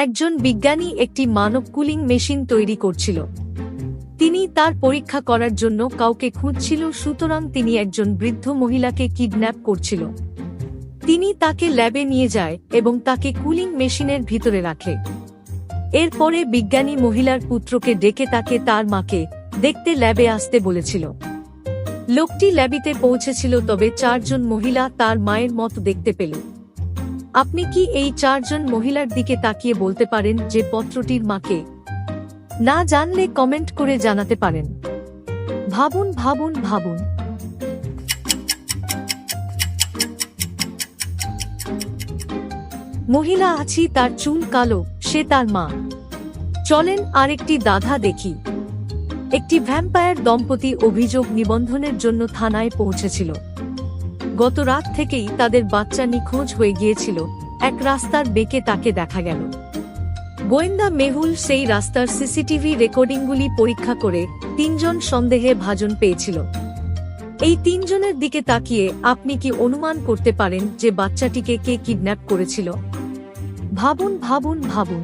একজন বিজ্ঞানী একটি মানব কুলিং মেশিন তৈরি করছিল। তিনি তার পরীক্ষা করার জন্য কাউকে খুঁজছিল, সুতরাং তিনি একজন বৃদ্ধ মহিলাকে কিডন্যাপ করছিল। তিনি তাকে ল্যাবে নিয়ে যায় এবং তাকে কুলিং মেশিনের ভিতরে রাখে। এরপরে বিজ্ঞানী মহিলার পুত্রকে ডেকে তাকে তার মাকে দেখতে ল্যাবে আসতে বলেছিল। লোকটি ল্যাবিতে পৌঁছেছিল, তবে চারজন মহিলা তার মায়ের মতো দেখতে পেল। আপনি কি এই চারজন মহিলার দিকে তাকিয়ে বলতে পারেন যে পত্রটির মাকে? না জানলে কমেন্ট করে জানাতে পারেন। ভাবুন ভাবুন ভাবুন। মহিলা আছি, তার চুল কালো, সে তার মা। চলেন আরেকটি দাধা দেখি। একটি ভ্যাম্পায়ার দম্পতি অভিযোগ নিবন্ধনের জন্য থানায় পৌঁছেছিল। গত রাত থেকেই তাদের বাচ্চা নিখোঁজ হয়ে গিয়েছিল। এক রাস্তার বেঁকে তাকে দেখা গেল। গোয়েন্দা মেহুল সেই রাস্তার সিসিটিভি রেকর্ডিংগুলি পরীক্ষা করে তিনজন সন্দেহে ভাজন পেয়েছিল। এই তিনজনের দিকে তাকিয়ে আপনি কি অনুমান করতে পারেন যে বাচ্চাটিকে কে কিডন্যাপ করেছিল? ভাবুন ভাবুন ভাবুন।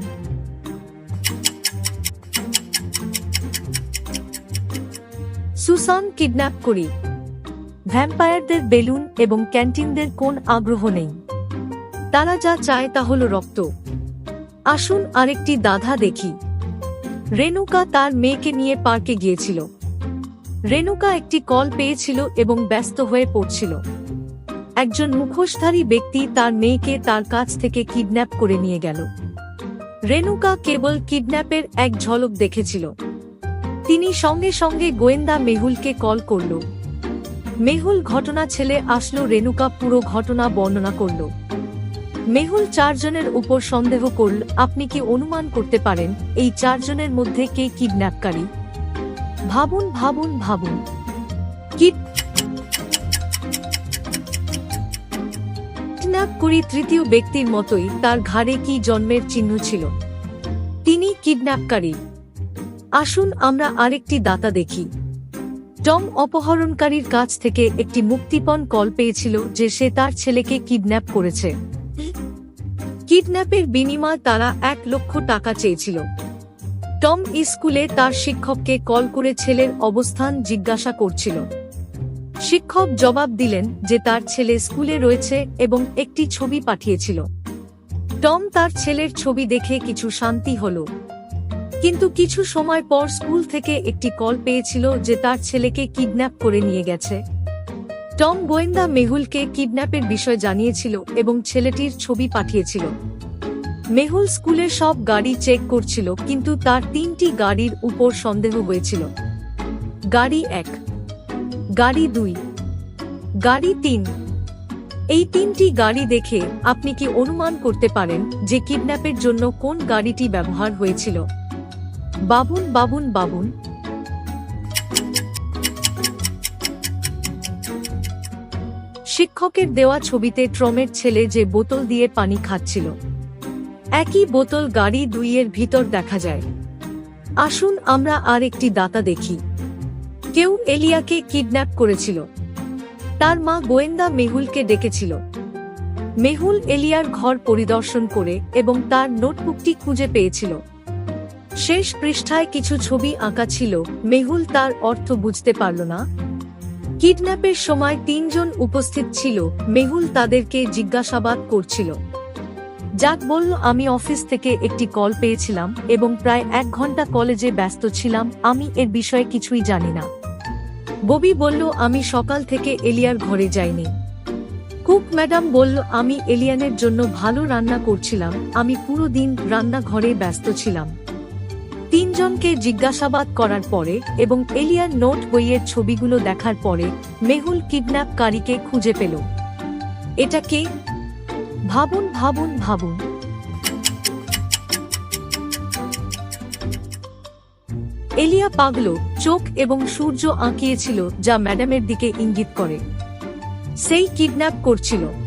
সুসান কিডন্যাপ করি। ভ্যাম্পায়ারদের বেলুন এবং ক্যান্টিনদের কোন আগ্রহ নেই। তারা যা চায় তা হল রক্ত। আসুন আরেকটি দাধা দেখি। রেনুকা তার মেয়েকে নিয়ে পার্কে গিয়েছিল। রেনুকা একটি কল পেয়েছিল এবং ব্যস্ত হয়ে পড়ছিল। একজন মুখোশধারী ব্যক্তি তার মেয়েকে তার কাছ থেকে কিডন্যাপ করে নিয়ে গেল। রেনুকা কেবল কিডন্যাপের এক ঝলক দেখেছিল। তিনি সঙ্গে সঙ্গে গোয়েন্দা মেহুলকে কল করল। মেহুল ঘটনা ছেলে আসলো রেনুকা পুরো ঘটনা বর্ণনা করল। মেহুল চারজনের উপর সন্দেহ করল, আপনি কি অনুমান করতে পারেন এই চারজনের মধ্যে কে কিডন্যাপকারী? ভাবুন ভাবুন ভাবুন। কিডন্যাপ করি তৃতীয় ব্যক্তির মতোই তার ঘাড়ে কি জন্মের চিহ্ন ছিল? তিনি কিডন্যাপকারী। আসুন আমরা আরেকটি দাতা দেখি। টম অপহরণকারীর কাছ থেকে একটি মুক্তিপণ কল পেয়েছিল যে সে তার ছেলেকে কিডন্যাপ করেছে। কিডন্যাপের বিনিময় তারা এক লক্ষ টাকা চেয়েছিল। টম স্কুলে তার শিক্ষককে কল করে ছেলের অবস্থান জিজ্ঞাসা করছিল। শিক্ষক জবাব দিলেন যে তার ছেলে স্কুলে রয়েছে এবং একটি ছবি পাঠিয়েছিল। টম তার ছেলের ছবি দেখে কিছু শান্তি হল। কিন্তু কিছু সময় পর স্কুল থেকে একটি কল পেয়েছিল যে তার ছেলেকে কিডন্যাপ করে নিয়ে গেছে। টম গোয়েন্দা মেহুলকে কিডন্যাপের বিষয় জানিয়েছিল এবং ছেলেটির ছবি পাঠিয়েছিল। মেহুল স্কুলের সব গাড়ি চেক করছিল, কিন্তু তার তিনটি গাড়ির উপর সন্দেহ হয়েছিল। গাড়ি এক, গাড়ি দুই, গাড়ি তিন। এই তিনটি গাড়ি দেখে আপনি কি অনুমান করতে পারেন যে কিডন্যাপের জন্য কোন গাড়িটি ব্যবহার হয়েছিল? বাবুন বাবুন বাবুন। শিক্ষকের দেওয়া ছবিতে ট্রমের ছেলে যে বোতল দিয়ে পানি খাচ্ছিল। একই বোতল গাড়ি দুইয়ের ভিতর দেখা যায়। আসুন আমরা আর একটি দাতা দেখি। কেউ এলিয়াকে কিডন্যাপ করেছিল। তার মা গোয়েন্দা মেহুলকে ডেকেছিল। মেহুল এলিয়ার ঘর পরিদর্শন করে এবং তার নোটবুকটি খুঁজে পেয়েছিল। শেষ পৃষ্ঠায় কিছু ছবি আঁকা ছিল। মেহুল তার অর্থ বুঝতে পারল না। কিডন্যাপের সময় তিনজন উপস্থিত ছিল। মেহুল তাদেরকে জিজ্ঞাসাবাদ করছিল। যাক বলল, আমি অফিস থেকে একটি কল পেয়েছিলাম এবং প্রায় এক ঘণ্টা কলেজে ব্যস্ত ছিলাম। আমি এর বিষয়ে কিছুই জানি না। ববি বলল, আমি সকাল থেকে এলিয়ার ঘরে যাইনি। কুক ম্যাডাম বলল, আমি এলিয়ানের জন্য ভালো রান্না করছিলাম। আমি পুরো দিন রান্নাঘরে ব্যস্ত ছিলাম। তিনজনকে জিজ্ঞাসাবাদ করার পরে এবং এলিয়ার নোট বইয়ের ছবিগুলো দেখার পরে মেহুল কিডন্যাপকারীকে খুঁজে পেল। এটা কে? ভাবুন ভাবুন ভাবুন। এলিয়া পাগলো, চোখ এবং সূর্য আঁকিয়েছিল, যা ম্যাডামের দিকে ইঙ্গিত করে। সেই কিডন্যাপ করছিল।